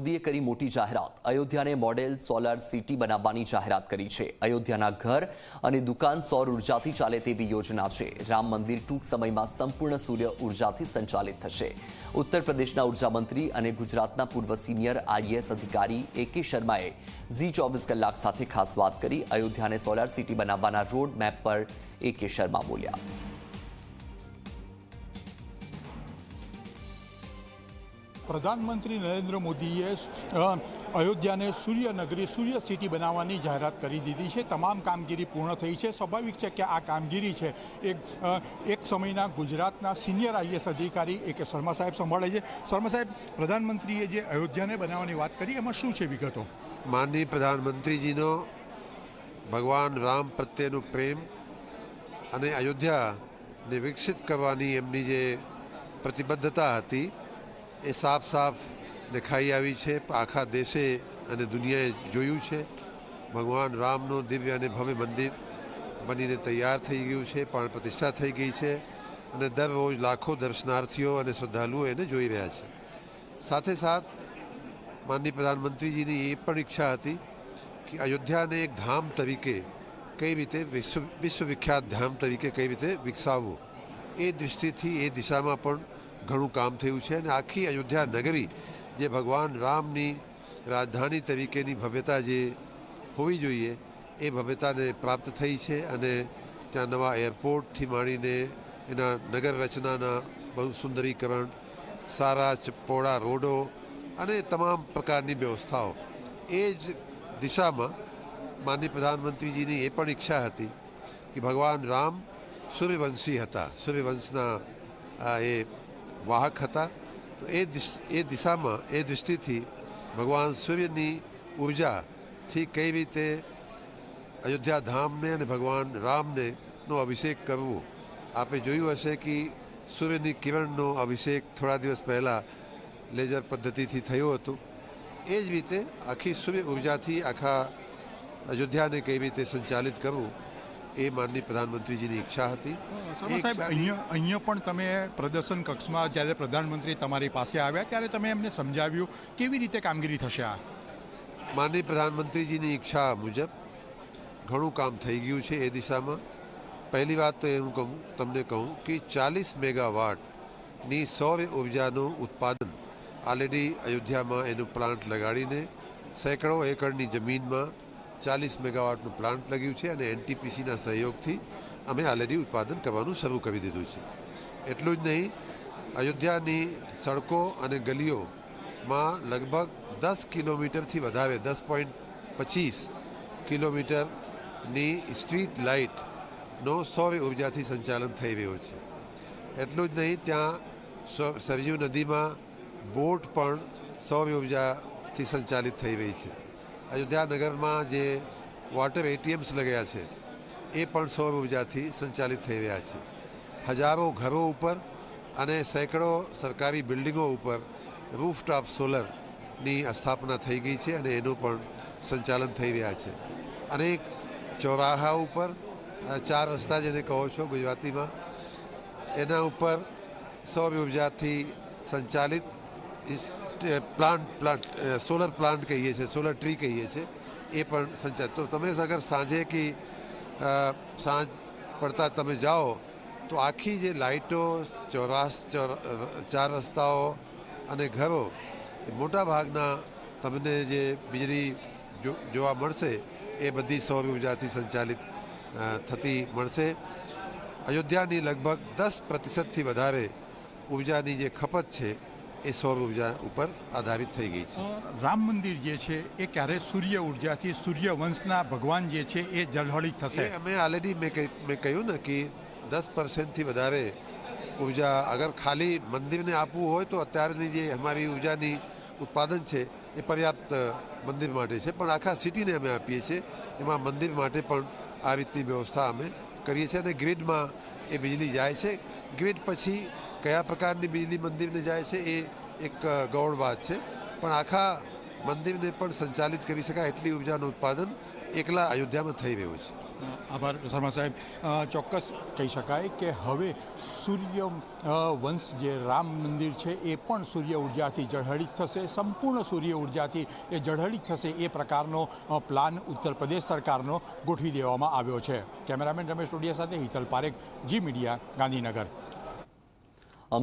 મોદીએ કરી મોટી જાહેરાત. અયોધ્યાને મોડેલ સોલાર સિટી બનાવવાની જાહેરાત કરી છે. અયોધ્યાના ઘર અને દુકાન સૌર ઉર્જાથી ચાલે તેવી યોજના છે. રામ મંદિર ટૂંક સમયમાં સંપૂર્ણ સૂર્ય ઉર્જાથી સંચાલિત થશે. ઉત્તર પ્રદેશના ઉર્જામંત્રી અને ગુજરાતના પૂર્વ સિનિયર આઈએએસ અધિકારી એ કે શર્માએ ઝી ચોવીસ કલાક સાથે ખાસ વાત કરી અયોધ્યાને સોલાર સિટી બનાવવાના રોડ મેપ પર એ કે શર્મા બોલ્યા. પ્રધાનમંત્રી નરેન્દ્ર મોદીએ અયોધ્યાને સૂર્યનગરી, સૂર્ય સિટી બનાવવાની જાહેરાત કરી દીધી છે. તમામ કામગીરી પૂર્ણ થઈ છે. સ્વાભાવિક છે કે આ કામગીરી છે એક એક સમયના ગુજરાતના સિનિયર આઈએસ અધિકારી એ કે શર્મા સાહેબ સંભાળે છે. શર્મા સાહેબ, પ્રધાનમંત્રીએ જે અયોધ્યાને બનાવવાની વાત કરી, એમાં શું છે વિગતો? માનનીય પ્રધાનમંત્રીજીનો ભગવાન રામ પ્રત્યેનો પ્રેમ અને અયોધ્યાને વિકસિત કરવાની એમની જે પ્રતિબદ્ધતા હતી એ સાફ સાફ દેખાઈ આવી છે, આખા દેશે અને દુનિયાએ જોયું છે. ભગવાન રામનું દિવ્ય અને ભવ્ય મંદિર બનીને તૈયાર થઈ ગયું છે પ્રાણ પ્રતિષ્ઠા થઈ ગઈ છે અને દરરોજ લાખો દર્શનાર્થીઓ અને શ્રદ્ધાળુઓ એને જોઈ રહ્યા છે. સાથે સાથ, માનનીય પ્રધાનમંત્રીજીની એ પણ ઈચ્છા હતી કે અયોધ્યાને એક ધામ તરીકે કઈ રીતે વિશ્વ, વિશ્વવિખ્યાત ધામ તરીકે કઈ રીતે વિકસાવવું. એ દૃષ્ટિથી એ દિશામાં પણ ઘણું કામ થયું છે અને આખી અયોધ્યા નગરી જે ભગવાન રામની રાજધાની તરીકેની ભવ્યતા જે હોવી જોઈએ, એ ભવ્યતાને પ્રાપ્ત થઈ છે અને ત્યાં નવા એરપોર્ટથી માંડીને એના નગર રચનાના બહુ સુંદરીકરણ સારા ચ- રોડો અને તમામ પ્રકારની વ્યવસ્થાઓ. એ જ દિશામાં માનનીય પ્રધાનમંત્રીજીની એ પણ ઈચ્છા હતી કે ભગવાન રામ સૂર્યવંશી હતા. સૂર્યવંશના એ વાહક હતા, તો એ એ દિશામાં, એ દૃષ્ટિથી ભગવાન સૂર્યની ઉર્જાથી કઈ રીતે અયોધ્યા ધામને અને ભગવાન રામને નો અભિષેક કરવો, આપે જોયું હશે કે સૂર્યની કિરણનો અભિષેક થોડા દિવસ પહેલાં લેઝર પદ્ધતિથી થયું હતું. એ જ રીતે આખી સૂર્ય ઉર્જાથી આખા અયોધ્યાને કઈ રીતે સંચાલિત કરવું એ માનની પ્રધાનમંત્રીજીની ઈચ્છા હતી. સાહેબ અહીંયા અહીંયા પણ તમે પ્રદર્શન કક્ષમાં જ્યારે પ્રધાનમંત્રી તમારી પાસે આવ્યા ત્યારે તમે એમને સમજાવ્યું કેવી રીતે કામગીરી થશે આ? માનની પ્રધાનમંત્રીજીની ઈચ્છા મુજબ ઘણું કામ થઈ ગયું છે એ દિશામાં. પહેલી વાત તો એ હું કહું તમને કહું કે ચાલીસ મેગાવાટની સૌર ઉર્જાનું ઉત્પાદન ઓલરેડી અયોધ્યામાં એનું પ્લાન્ટ લગાડીને સેંકડો એકરની જમીનમાં ચાલીસ મેગાવાટનું પ્લાન્ટ લગ્યું છે અને એનટીપીસીના સહયોગથી અમે ઓલરેડી ઉત્પાદન કરવાનું શરૂ કરી દીધું છે. એટલું જ નહીં, અયોધ્યાની સડકો અને ગલીઓમાં લગભગ દસ કિલોમીટરથી વધારે, દસ પોઈન્ટ પચીસ કિલોમીટરની સ્ટ્રીટ લાઇટનો સૌર ઉર્જાથી સંચાલન થઈ રહ્યો છે. એટલું જ નહીં, ત્યાં સરયુ નદીમાં બોટ પણ સૌર ઉર્જાથી સંચાલિત થઈ રહી છે. અયોધ્યા નગરમાં જે વોટર એટીએમ્સ લગ્યા છે, એ પણ સૌર ઉર્જાથી સંચાલિત થઈ રહ્યા છે. હજારો ઘરો ઉપર અને સેંકડો સરકારી બિલ્ડિંગો ઉપર રૂફટોપ સોલરની સ્થાપના થઈ ગઈ છે અને એનું પણ સંચાલન થઈ રહ્યા છે. અનેક ચોરાહા ઉપર ચાર રસ્તા જેને કહો છો ગુજરાતીમાં, એના ઉપર સૌર ઉર્જાથી સંચાલિત પ્લાન્ટ પ્લાન્ટ સોલર પ્લાન્ટ કહીએ છીએ, સોલર ટ્રી કહીએ છીએ, એ પણ સંચાલિત. તો તમે અગર સાંજે કે સાંજ પડતા તમે જાઓ, તો આખી જે લાઇટો, ચોરાસ, ચોર- રસ્તાઓ અને ઘરો મોટા ભાગના તમને જે વીજળી જોવા મળશે, એ બધી સૌર ઉર્જાથી સંચાલિત થતી મળશે. અયોધ્યાની લગભગ દસ પ્રતિશતથી વધારે ઉર્જાની જે ખપત છે એ સૌર ઊર્જા ઉપર આધારિત થઈ ગઈ છે. રામ મંદિર જે છે એ ક્યારે સૂર્ય ઉર્જાથી સૂર્યવંશના ભગવાન જે છે એ જળહળી થશે? અમે ઓલરેડી મેં કહી- મેં કહ્યું ને કે દસ પર્સન્ટથી વધારે ઊર્જા અગર ખાલી મંદિરને આપવું હોય તો અત્યારની જે અમારી ઉર્જાની ઉત્પાદન છે એ પર્યાપ્ત મંદિર માટે છે. પણ આખા સિટીને અમે આપીએ છીએ. એમાં મંદિર માટે પણ આ રીતની વ્યવસ્થા અમે કરીએ છીએ અને ગ્રીડમાં એ વીજળી જાય છે. ગ્રીડ પછી કયા પ્રકારની વીજળી મંદિરને જાય છે એ એક ગૌણ વાત છે. પણ આખા મંદિરને પણ સંચાલિત કરી શકાય એટલી ઉર્જાનું ઉત્પાદન એકલા અયોધ્યામાં થઈ રહ્યું છે. આભાર શર્મા સાહેબ. ચોક્કસ કહી શકાય કે હવે સૂર્ય વંશ જે રામ મંદિર છે એ પણ સૂર્ય ઉર્જાથી જળહળિત થશે. સંપૂર્ણ સૂર્ય ઉર્જાથી એ જળહળિત થશે એ પ્રકારનો પ્લાન ઉત્તર પ્રદેશ સરકારનો ગોઠવી દેવામાં આવ્યો છે. કેમેરામેન રમેશ ટોડિયા સાથે હિતલ પારેખ, જી મીડિયા, ગાંધીનગર.